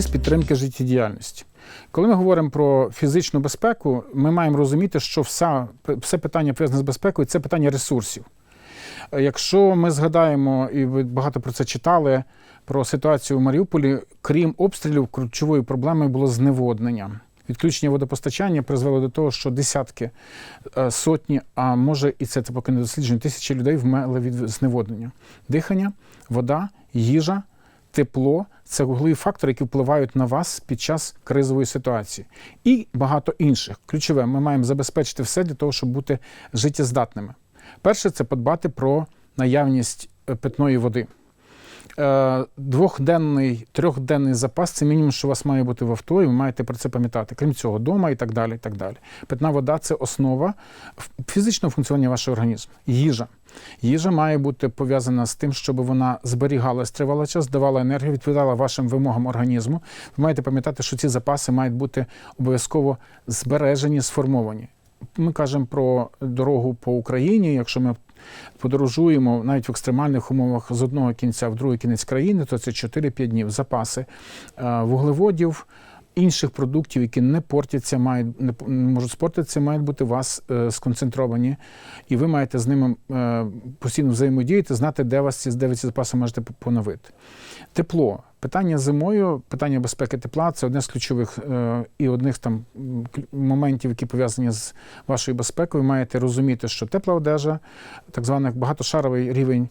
і з підтримки життєдіяльності. Коли ми говоримо про фізичну безпеку, ми маємо розуміти, що вся, все питання пов'язане з безпекою це питання ресурсів. Якщо ми згадаємо, і ви багато про це читали, про ситуацію в Маріуполі, крім обстрілів, ключовою проблемою було зневоднення. Відключення водопостачання призвело до того, що десятки, е, сотні, а може і це, це поки не досліджено, тисячі людей вмерли від зневоднення. Дихання, вода, їжа, тепло це вугливі фактори, які впливають на вас під час кризової ситуації. І багато інших. Ключове, ми маємо забезпечити все для того, щоб бути життєздатними. Перше це подбати про наявність е, питної води. Е, Двохденний, трьохденний запас це мінімум, що у вас має бути в авто, і ви маєте про це пам'ятати. Крім цього, дома і так далі. і так далі. Питна вода це основа фізичного функціонування вашого організму. Їжа. Їжа має бути пов'язана з тим, щоб вона зберігалась тривалий час, давала енергію, відповідала вашим вимогам організму. Ви маєте пам'ятати, що ці запаси мають бути обов'язково збережені, сформовані. Ми кажемо про дорогу по Україні. Якщо ми подорожуємо навіть в екстремальних умовах з одного кінця в другий кінець країни, то це 4-5 днів запаси е, вуглеводів. Інших продуктів, які не портяться, мають не можуть спортитися, мають бути у вас е, сконцентровані, і ви маєте з ними е, постійно взаємодіяти, знати, де вас ці де ви ці запаси можете поновити. Тепло. Питання зимою, питання безпеки тепла це одне з ключових е, і одних там моментів, які пов'язані з вашою безпекою. Ви маєте розуміти, що тепла одежа, так званий багатошаровий рівень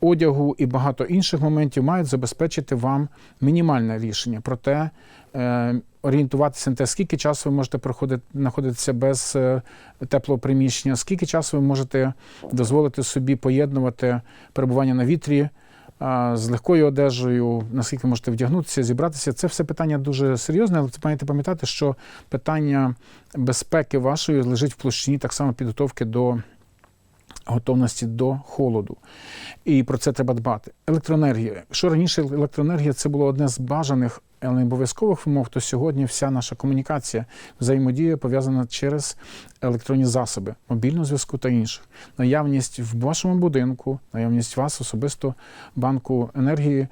одягу і багато інших моментів мають забезпечити вам мінімальне рішення. Проте е, орієнтуватися на те, скільки часу ви можете проходити, знаходитися без е, теплого приміщення, скільки часу ви можете дозволити собі поєднувати перебування на вітрі. З легкою одежею, наскільки можете вдягнутися, зібратися, це все питання дуже серйозне, але ви маєте пам'ятати, що питання безпеки вашої лежить в площині так само підготовки до готовності до холоду. І про це треба дбати. Електроенергія. Якщо раніше електроенергія це було одне з бажаних, але не обов'язкових вимог, то сьогодні вся наша комунікація, взаємодія пов'язана через електронні засоби, мобільного зв'язку та інших. Наявність в вашому будинку, наявність вас особисто банку енергії.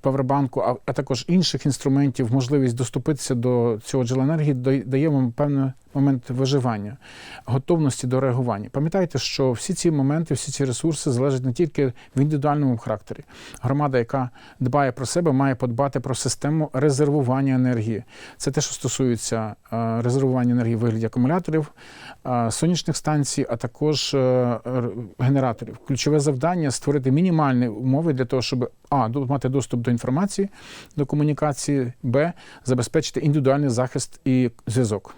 Павербанку, а, також інших інструментів, можливість доступитися до цього джерела енергії дає- вам певний момент виживання, готовності до реагування. Пам'ятайте, що всі ці моменти, всі ці ресурси залежать не тільки в індивідуальному характері. Громада, яка дбає про себе, має подбати про систему резервування енергії. Це те, що стосується е, резервування енергії в вигляді акумуляторів, е, сонячних станцій, а також е, генераторів. Ключове завдання створити мінімальні умови для того, щоб а мати доступ до інформації, до комунікації, б забезпечити індивідуальний захист і зв'язок.